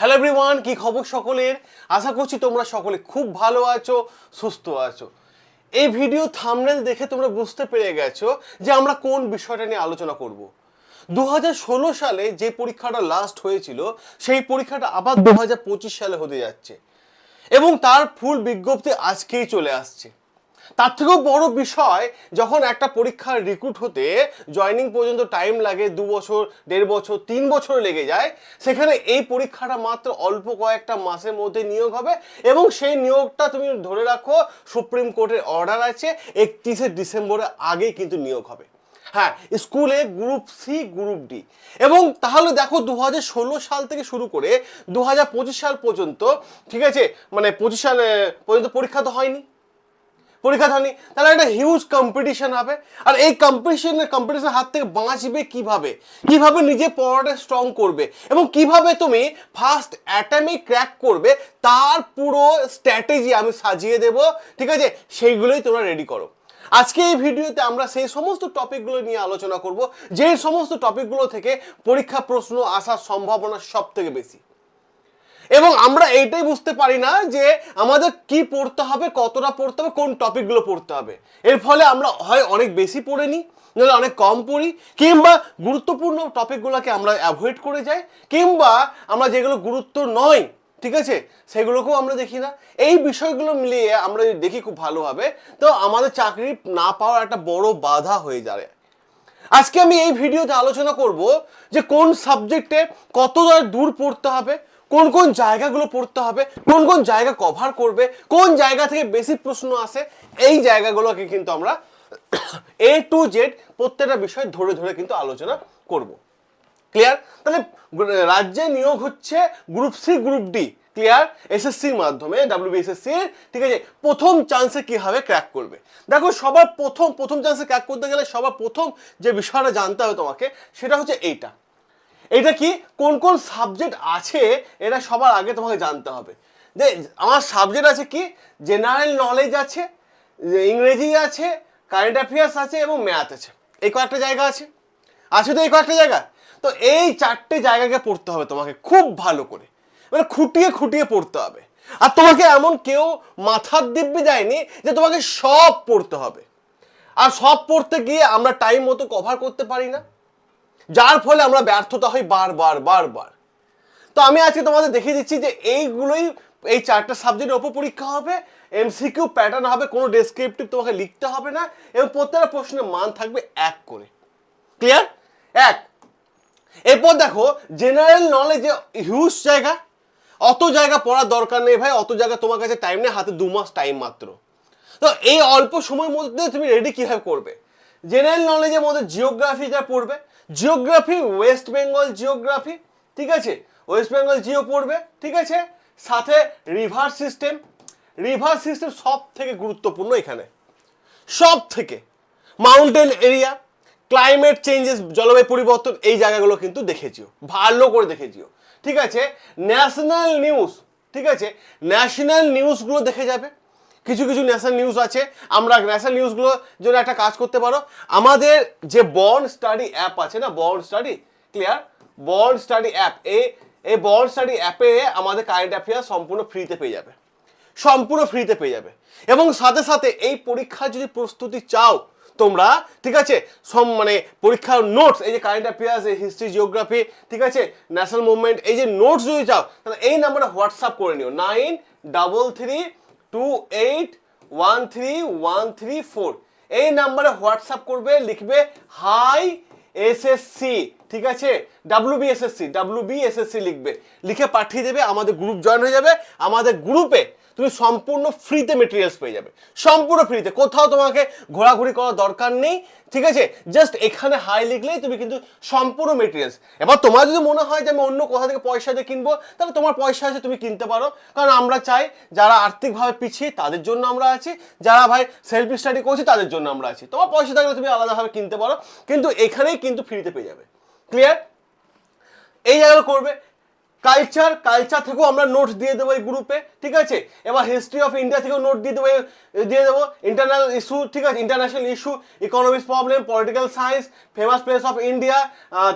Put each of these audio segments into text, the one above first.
Hello everyone কি খবর সকলের? আশা করছি তোমরা সকলে খুব ভালো আছো, সুস্থ আছো। এই ভিডিও থামনেল দেখে তোমরা বুঝতে পেরে গেছো যে আমরা কোন বিষয়টা নিয়ে আলোচনা করব। দু হাজার ষোলো সালে যে পরীক্ষাটা লাস্ট হয়েছিল, সেই পরীক্ষাটা আবার দু হাজার পঁচিশ সালে হতে যাচ্ছে। এবং তার ফুল বিজ্ঞপ্তি আজকেই চলে আসছে। তার থেকেও বড় বিষয়, যখন একটা পরীক্ষার রিক্রুট হতে জয়নিং পর্যন্ত টাইম লাগে দু বছর, দেড় বছর, তিন বছর লেগে যায়, সেখানে এই পরীক্ষাটা মাত্র অল্প কয়েকটা মাসের মধ্যে নিয়োগ হবে এবং সেই নিয়োগটা তুমি ধরে রাখো, সুপ্রিম কোর্টের অর্ডার আছে, একত্রিশে ডিসেম্বরের আগেই কিন্তু নিয়োগ হবে। হ্যাঁ স্কুলে গ্রুপ সি গ্রুপ ডি এবং তাহলে দেখো দু হাজার ষোলো সাল থেকে শুরু করে দু হাজার পঁচিশ সাল পর্যন্ত, ঠিক আছে মানে পঁচিশ সাল পর্যন্ত পরীক্ষা তো হয়নি। পরীক্ষা হয়নি তাহলে একটা হিউজ কম্পিটিশন হবে। আর এই কম্পিটিশনের কম্পিটিশনের হাত থেকে বাঁচবে কীভাবে? কীভাবে নিজে পড়াটা স্ট্রং করবে? এবং কীভাবে তুমি ফার্স্ট অ্যাটামে ক্র্যাক করবে, তার পুরো স্ট্র্যাটেজি আমি সাজিয়ে দেব, ঠিক আছে? সেইগুলোই তোমরা রেডি করো। আজকে এই ভিডিওতে আমরা সেই সমস্ত টপিকগুলো নিয়ে আলোচনা করব যে সমস্ত টপিকগুলো থেকে পরীক্ষা প্রশ্ন আসার সম্ভাবনা সব থেকে বেশি। এবং আমরা এইটাই বুঝতে পারি না যে আমাদের কি পড়তে হবে, কতটা পড়তে হবে, কোন টপিকগুলো পড়তে হবে। এর ফলে আমরা হয় অনেক বেশি পড়ে নিই, নাহলে অনেক কম পড়ি, কিংবা গুরুত্বপূর্ণ টপিকগুলোকে আমরা অ্যাভয়েড করে যাই, কিংবা আমরা যেগুলো গুরুত্ব নয়, ঠিক আছে, সেগুলোকেও আমরা দেখি না। এই বিষয়গুলো মিলিয়ে আমরা যদি দেখি খুব ভালোভাবে তো আমাদের চাকরি না পাওয়ার একটা বড় বাধা হয়ে যাবে। আজকে আমি এই ভিডিওতে আলোচনা করব যে কোন সাবজেক্টে কত দূর পড়তে হবে কোন কোন জায়গাগুলো পড়তে হবে, কোন কোন জায়গা কভার করবে, কোন জায়গা থেকে বেশি প্রশ্ন আসে, এই জায়গাগুলোকে কিন্তু আমরা এ টু জেড প্রত্যেকটা বিষয় ধরে ধরে কিন্তু আলোচনা করব। ক্লিয়ার তাহলে রাজ্যে নিয়োগ হচ্ছে group C group D clear এসএসসির মাধ্যমে ডাব্লিউবিএসএসসি ঠিক আছে? প্রথম চান্সে কীভাবে ক্র্যাক করবে? দেখো, সবার প্রথম প্রথম চান্সে ক্র্যাক করতে গেলে সবার প্রথম যে বিষয়টা জানতে হবে তোমাকে, সেটা হচ্ছে এইটা। এটা কি? কোন কোন সাবজেক্ট আছে? এটা সবার আগে তোমাকে জানতে হবে। যে আমার সাবজেক্ট আছে কি? জেনারেল নলেজ আছে, ইংরেজি আছে কারেন্ট অ্যাফেয়ার্স আছে এবং ম্যাথ আছে। এই কয়েকটা জায়গা আছে। আছে তো এই কয়েকটা জায়গা? তো এই চারটে জায়গাকে পড়তে হবে তোমাকে খুব ভালো করে। মানে খুঁটিয়ে খুঁটিয়ে পড়তে হবে। আর তোমাকে এমন কেউ মাথার দিব্যি দেয়নি যে তোমাকে সব পড়তে হবে। আর সব পড়তে গিয়ে আমরা টাইম মতো কভার করতে পারি না। যার ফলে আমরা ব্যর্থতা হই বারবার বারবার তো আমি আজকে তোমাদের দেখিয়ে দিচ্ছি যে এইগুলোই এই চারটা সাবজেক্টের ওপর পরীক্ষা হবে এমসিকিউ প্যাটার্ন হবে, কোনো ডেসক্রিপটিভ তোমাকে লিখতে হবে না, এবং প্রত্যেকটা প্রশ্নের মান থাকবে এক করে। ক্লিয়ার এক। এরপর দেখো জেনারেল নলেজে হিউজ জায়গা, অত জায়গা পড়ার দরকার নেই ভাই, অত জায়গা তোমার কাছে টাইম নেই, হাতে দু মাস টাইম মাত্র। তো এই অল্প সময়ের মধ্যে তুমি রেডি কীভাবে করবে? জেনারেল নলেজের মধ্যে জিওগ্রাফিটা পড়বে জিওগ্রাফি ওয়েস্ট বেঙ্গল জিওগ্রাফি ঠিক আছে? ওয়েস্ট বেঙ্গল জিও পড়বে, ঠিক আছে? সাথে রিভার সিস্টেম রিভার সিস্টেম সব থেকে গুরুত্বপূর্ণ এখানে। সব থেকে মাউন্টেন এরিয়া ক্লাইমেট চেঞ্জেস জলবায়ু পরিবর্তন, এই জায়গাগুলো কিন্তু দেখেছিও, ভালো করে দেখেছিও। ঠিক আছে? ন্যাশনাল নিউজ ঠিক আছে? ন্যাশনাল নিউজগুলো দেখে যাবে। কিছু কিছু ন্যাশনাল নিউজ আছে। আমরা ন্যাশনাল নিউজগুলো জন্য একটা কাজ করতে পারো। আমাদের যে বন্ড স্টাডি অ্যাপ আছে না bond study clear bond study app এই এই বন্ড স্টাডি অ্যাপে আমাদের কারেন্ট অ্যাফেয়ার সম্পূর্ণ ফ্রিতে পেয়ে যাবে। সম্পূর্ণ ফ্রিতে পেয়ে যাবে। এবং সাথে সাথে এই পরীক্ষার যদি প্রস্তুতি চাও তোমরা, ঠিক আছে? সব মানে পরীক্ষার নোটস এই যে কারেন্ট অ্যাফেয়ার্স এই হিস্ট্রি জিওগ্রাফি ঠিক আছে? ন্যাশনাল মুভমেন্ট এই যে নোটস যদি চাও, তাহলে এই নাম্বারে হোয়াটসঅ্যাপ করে নিও। Nine double three two eight one three one three four এই নাম্বারে হোয়াটসঅ্যাপ করবে, লিখবে হাই এসএসসি ঠিক আছে? ডাব্লিউ বিএসএসসি এস বিএসএসসি লিখবে। লিখে পাঠিয়ে দেবে, আমাদের গ্রুপ জয়েন হয়ে যাবে, আমাদের গ্রুপে তুমি সম্পূর্ণ ফ্রিতে মেটেরিয়ালস পেয়ে যাবে। সম্পূর্ণ ফ্রিতে কোথাও তোমাকে ঘোরাঘুরি করার দরকার নেই, ঠিক আছে? জাস্ট এখানে হাই লিখলেই তুমি কিন্তু সম্পূর্ণ মেটেরিয়ালস এবার তোমার যদি মনে হয় যে আমি অন্য কোথা থেকে পয়সা দিয়ে কিনবো, তাহলে তোমার পয়সা আছে তুমি কিনতে পারো। কারণ আমরা চাই যারা আর্থিকভাবে পিছিয়ে, তাদের জন্য আমরা আছি। যারা ভাই সেলফ স্টাডি করছে, তাদের জন্য আমরা আছি। তোমার পয়সা থাকলে তুমি আলাদাভাবে কিনতে পারো। কিন্তু এখানেই কিন্তু ফ্রিতে পেয়ে যাবে। ক্লিয়ার এই জায়গাগুলো করবে। কালচার কালচার থেকেও আমরা নোটস দিয়ে দেবো এই গ্রুপে ঠিক আছে? এবার হিস্ট্রি অফ ইন্ডিয়া থেকেও নোট দিয়ে দেবো দিয়ে দেবো। ইন্টারনাল ইস্যু ঠিক আছে? International issue economics problem political science famous place of India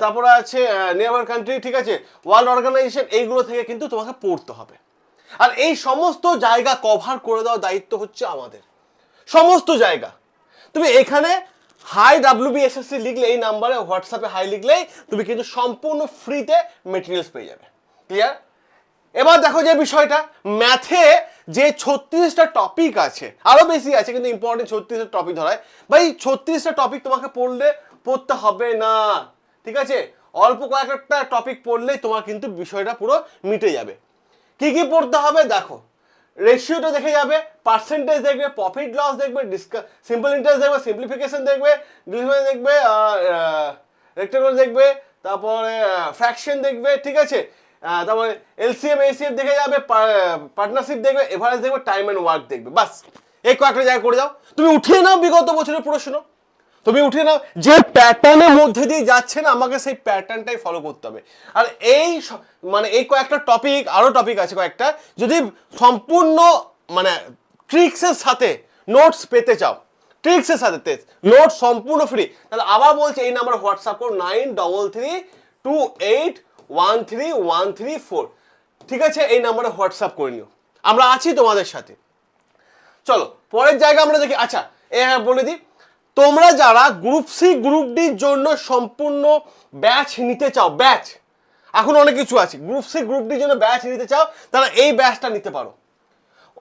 তারপরে আছে নিয়ারবার কান্ট্রি ঠিক আছে? ওয়ার্ল্ড অর্গানাইজেশন এইগুলো থেকে কিন্তু তোমাকে পড়তে হবে। আর এই সমস্ত জায়গা কভার করে দেওয়ার দায়িত্ব হচ্ছে আমাদের। সমস্ত জায়গা। তুমি এখানে হাই ডাব্লিউ বি এসএসসি লিখলে এই নাম্বারে হোয়াটসঅ্যাপে হাই লিখলেই তুমি কিন্তু সম্পূর্ণ ফ্রিতে মেটেরিয়ালস পেয়ে যাবে। ক্লিয়ার এবার দেখো যে বিষয়টা ম্যাথে যে ছত্রিশটা টপিক আছে, আরও বেশি আছে, কিন্তু ইম্পর্টেন্ট ছত্রিশটা টপিক ধরায় ভাই ছত্রিশটা টপিক তোমাকে পড়লে পড়তে হবে না, ঠিক আছে? অল্প কয়েকটা টপিক পড়লেই তোমার কিন্তু বিষয়টা পুরো মিটে যাবে। কি কি পড়তে হবে? দেখো রেশিওটা দেখে যাবে পার্সেন্টেজ দেখবে প্রফিট লস দেখবে সিম্পল ইন্টারেস্ট দেখবে সিম্পলিফিকেশন দেখবে দেখবে রেক্টেঙ্গল দেখবে, তারপরে ফ্র্যাকশন দেখবে, ঠিক আছে? তারপরে এলসিএম এসিএম দেখে যাবে পার্টনারশিপ দেখবে এভারেজ দেখবে টাইম অ্যান্ড ওয়ার্ক দেখবে, বাস। এই কয়েকটা জায়গা করে যাও তুমি উঠিয়ে নাও বিগত বছরের প্রশ্ন তুমি উঠিয়ে নাও, যে প্যাটার্নের মধ্যে দিয়ে যাচ্ছে না, আমাকে সেই প্যাটার্নটাই ফলো করতে হবে। আর এই মানে এই কয়েকটা টপিক আরও টপিক আছে কয়েকটা, যদি সম্পূর্ণ মানে ট্রিক্সের সাথে নোটস পেতে চাও ট্রিক্সের সাথে নোট সম্পূর্ণ ফ্রি তাহলে আবার বলছে এই নাম্বার হোয়াটসঅ্যাপ করো nine double three two eight one three one three four ঠিক আছে? এই নাম্বারে হোয়াটসঅ্যাপ করে নিও। আমরা আছি তোমাদের সাথে। চলো, পরের জায়গা আমরা দেখি। আচ্ছা এ হ্যাঁ বলে দিই। তোমরা যারা গ্রুপ সি গ্রুপ ডির জন্য সম্পূর্ণ ব্যাচ নিতে চাও ব্যাচ এখন অনেক কিছু আছে। গ্রুপ সি গ্রুপ ডির জন্য ব্যাচ নিতে চাও তারা এই ব্যাচটা নিতে পারো।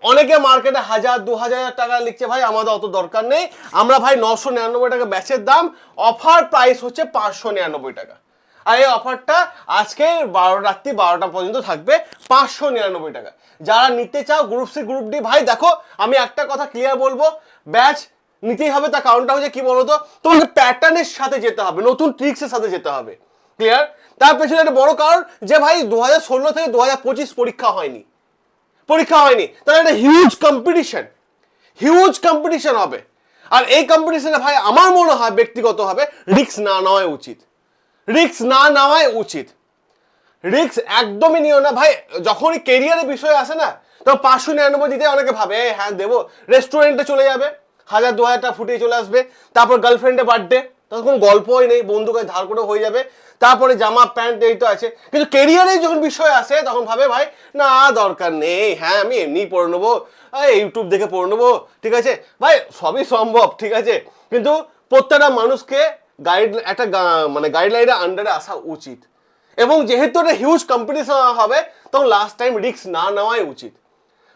অনেকে মার্কেটে হাজার, দু হাজার টাকা লিখছে, ভাই আমাদের অত দরকার নেই। আমরা, ভাই, নশো নিরানব্বই টাকা ব্যাচের দাম অফার প্রাইস হচ্ছে পাঁচশো নিরানব্বই টাকা। আর এই অফারটা আজকে বারো, রাত্রি বারোটা পর্যন্ত থাকবে পাঁচশো নিরানব্বই টাকা। যারা নিতে চাও গ্রুপ সি গ্রুপ ডি ভাই দেখো, আমি একটা কথা ক্লিয়ার বলব, ব্যাচ নিতেই হবে, তার কারণটা হচ্ছে কি বলতো তোমাকে প্যাটার্নের সাথে যেতে হবে, নতুন ট্রিক্সের সাথে যেতে হবে। ক্লিয়ার তার পেছনে একটা বড় কারণ যে ভাই দু হাজার ষোলো থেকে দু হাজার পঁচিশ পরীক্ষা হয়নি। পরীক্ষা হয়নি তাহলে একটা হিউজ কম্পিটিশন হিউজ কম্পিটিশন হবে। আর এই কম্পিটিশনে ভাই আমার মনে হয় ব্যক্তিগতভাবে রিস্ক না নেওয়াই উচিত। রিস্ক না নেওয়াই উচিত। রিক্স একদমই নিও না ভাই। যখনই কেরিয়ারের বিষয় আসে না, তখন পাঁচশো নিরানব্বই দিতে অনেকে ভাবে হ্যাঁ দেবো। রেস্টুরেন্টে চলে যাবে, হাজার, দু হাজারটা ফুটিয়ে চলে আসবে, তারপর গার্লফ্রেন্ডের বার্থডে তখন কোনো গল্পই নেই, বন্ধুকে ধার করে হয়ে যাবে, তারপরে জামা, প্যান্ট এই তো আছে। কিন্তু কেরিয়ারে যখন বিষয় আসে, তখন ভাবে ভাই, না, দরকার নেই হ্যাঁ আমি এমনিই পড়ে নেব ইউটিউব দেখে পড়ে নেব, ঠিক আছে? ভাই, সবই সম্ভব, ঠিক আছে? কিন্তু প্রত্যেকটা মানুষকে গাইড একটা মানে গাইডলাইনের আন্ডারে আসা উচিত। এবং যেহেতু এটা হিউজ কম্পিটিশন হবে, তখন লাস্ট টাইম রিস্ক না নেওয়াই উচিত।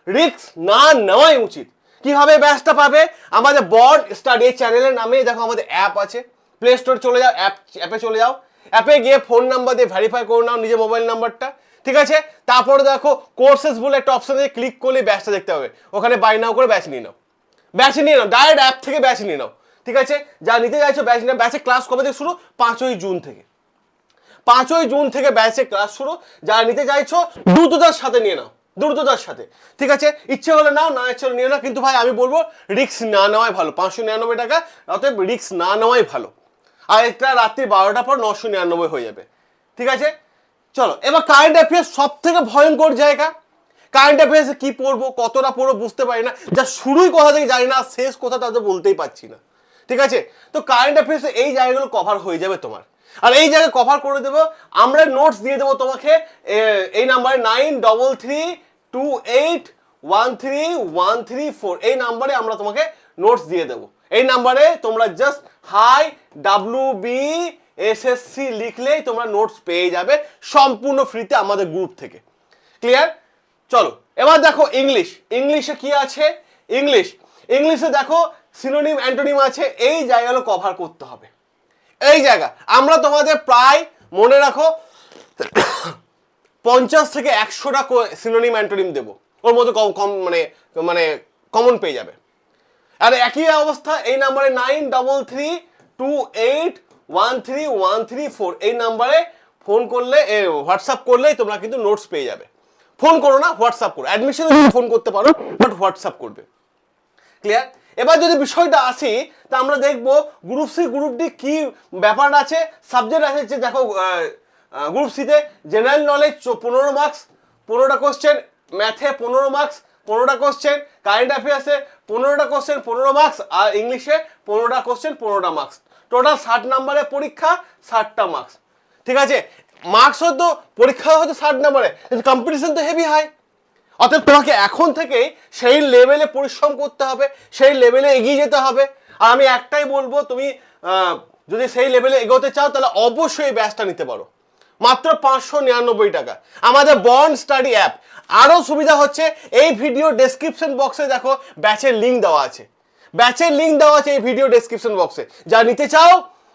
রিস্ক না নেওয়াই উচিত। কীভাবে ব্যাচটা পাবে? আমাদের বড স্টাডি চ্যানেলের নামে, দেখো আমাদের অ্যাপ আছে। প্লে স্টোর চলে যাও অ্যাপ অ্যাপে চলে যাও। অ্যাপে গিয়ে ফোন নাম্বার দিয়ে ভেরিফাই করে নাও নিজের মোবাইল নাম্বারটা ঠিক আছে? তারপরে দেখো কোর্সেস বলে একটা অপশন ক্লিক করলে ব্যাচটা দেখতে হবে ওখানে বাই নাও করে ব্যাচ নিয়ে নাও। ব্যাচ নিয়ে নাও ডাইরেক্ট অ্যাপ থেকে ব্যাচ নিয়ে নাও। ঠিক আছে? যা নিতে চাইছো ব্যাচ নিয়ে ব্যাচের ক্লাস কবে থেকে শুরু? পাঁচই জুন থেকে। পাঁচই জুন থেকে ব্যাচে ক্লাস শুরু। যারা নিতে চাইছো, দ্রুততার সাথে নিয়ে নাও। দ্রুততার সাথে। ঠিক আছে? ইচ্ছে হলে নাও, না ইচ্ছে হলে নিয়ে নাও কিন্তু ভাই, আমি বলব রিক্স না নেওয়াই ভালো। পাঁচশো নিরানব্বই টাকা, অতএব রিক্স না নেওয়াই ভালো। আর এটা রাত্রি বারোটার পর নশো নিরানব্বই হয়ে যাবে। ঠিক আছে? চলো, এবার কারেন্ট অ্যাফেয়ার্স সব থেকে ভয়ঙ্কর জায়গা। কারেন্ট অ্যাফেয়ার্সে কি পড়ব, কতটা পড়ব বুঝতে পারি না। যা শুরুই কোথা থেকে জানি না শেষ কোথা তাদের বলতেই পারছি না। ঠিক আছে? তো কারেন্ট অ্যাফেয়ার্সে এই জায়গাগুলো কভার হয়ে যাবে তোমার। আর এই জায়গায় কভার করে দেবো, আমরা নোটস দিয়ে দেবো তোমাকে এই নাম্বারে nine double three two eight one three one three four এই নাম্বারে আমরা তোমাকে নোটস দিয়ে দেবো। এই নাম্বারে তোমরা just hi W B SSC লিখলেই তোমরা নোটস পেয়ে যাবে সম্পূর্ণ ফ্রিতে আমাদের গ্রুপ থেকে। ক্লিয়ার চলো, এবার দেখো ইংলিশ ইংলিশে কি আছে? ইংলিশ ইংলিশে দেখো সিনোনিম, অ্যান্টোনিম আছে, এই জায়গাগুলো কভার করতে হবে। এই জায়গা, আমরা তোমাদের প্রায়, মনে রাখো, পঞ্চাশ থেকে একশোটা সিনোনিম, অ্যান্টোনিম দেবো। ওর মধ্যে কম কম মানে মানে কমন পেয়ে যাবে। আর একই অবস্থা, এই নাম্বারে nine double three two eight one three one three four এই নাম্বারে ফোন করলে হোয়াটসঅ্যাপ করলেই তোমরা কিন্তু নোটস পেয়ে যাবে। ফোন করো না হোয়াটসঅ্যাপ করো। অ্যাডমিশনে ফোন করতে পারো বাট হোয়াটসঅ্যাপ করবে। ক্লিয়ার এবার যদি বিষয়টা আসি, তা আমরা দেখব গ্রুপ সি গ্রুপ ডি কি ব্যাপার আছে সাবজেক্ট আছে যে দেখো গ্রুপ সিতে জেনারেল নলেজ পনেরো মার্কস পনেরোটা কোশ্চেন ম্যাথে পনেরো মার্কস পনেরোটা কোশ্চেন কারেন্ট অ্যাফেয়ার্সে পনেরোটা কোশ্চেন পনেরো মার্কস আর ইংলিশে পনেরোটা কোশ্চেন পনেরোটা মার্কস টোটাল ষাট নাম্বারের পরীক্ষা, ষাটটা মার্কস ঠিক আছে? মার্কস হয়তো পরীক্ষা হয়তো ষাট নাম্বারে কিন্তু কম্পিটিশন তো হেভি হাই অতএব তোমাকে এখন থেকেই সেই লেভেলে পরিশ্রম করতে হবে, সেই লেভেলে এগিয়ে যেতে হবে। আর আমি একটাই বলব, তুমি যদি সেই লেভেলে এগোতে চাও, তাহলে অবশ্যই ব্যাচটা নিতে পারো। মাত্র পাঁচশো নিরানব্বই টাকা। আমাদের বন্ড স্টাডি অ্যাপ আরও সুবিধা হচ্ছে, এই ভিডিও ডেসক্রিপশন বক্সে দেখো ব্যাচের লিঙ্ক দেওয়া আছে। ব্যাচের লিঙ্ক দেওয়া আছে এই ভিডিও ডেসক্রিপশন বক্সে যা নিতে চাও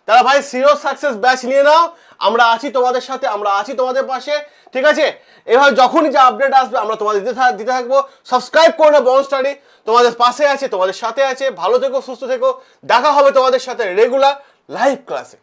তারা ভাই সিরো সাকসেস ব্যাচ নিয়ে নাও। আমরা আছি তোমাদের সাথে, আমরা আছি তোমাদের পাশে, ঠিক আছে? এভাবে যখনই যে আপডেট আসবে, আমরা তোমাদের দিতে দিতে থাকব। সাবস্ক্রাইব করো না বন স্টাডি তোমাদের পাশে আছে, তোমাদের সাথে আছে। ভালো থেকো, সুস্থ থেকো। দেখা হবে তোমাদের সাথে রেগুলার লাইভ ক্লাসে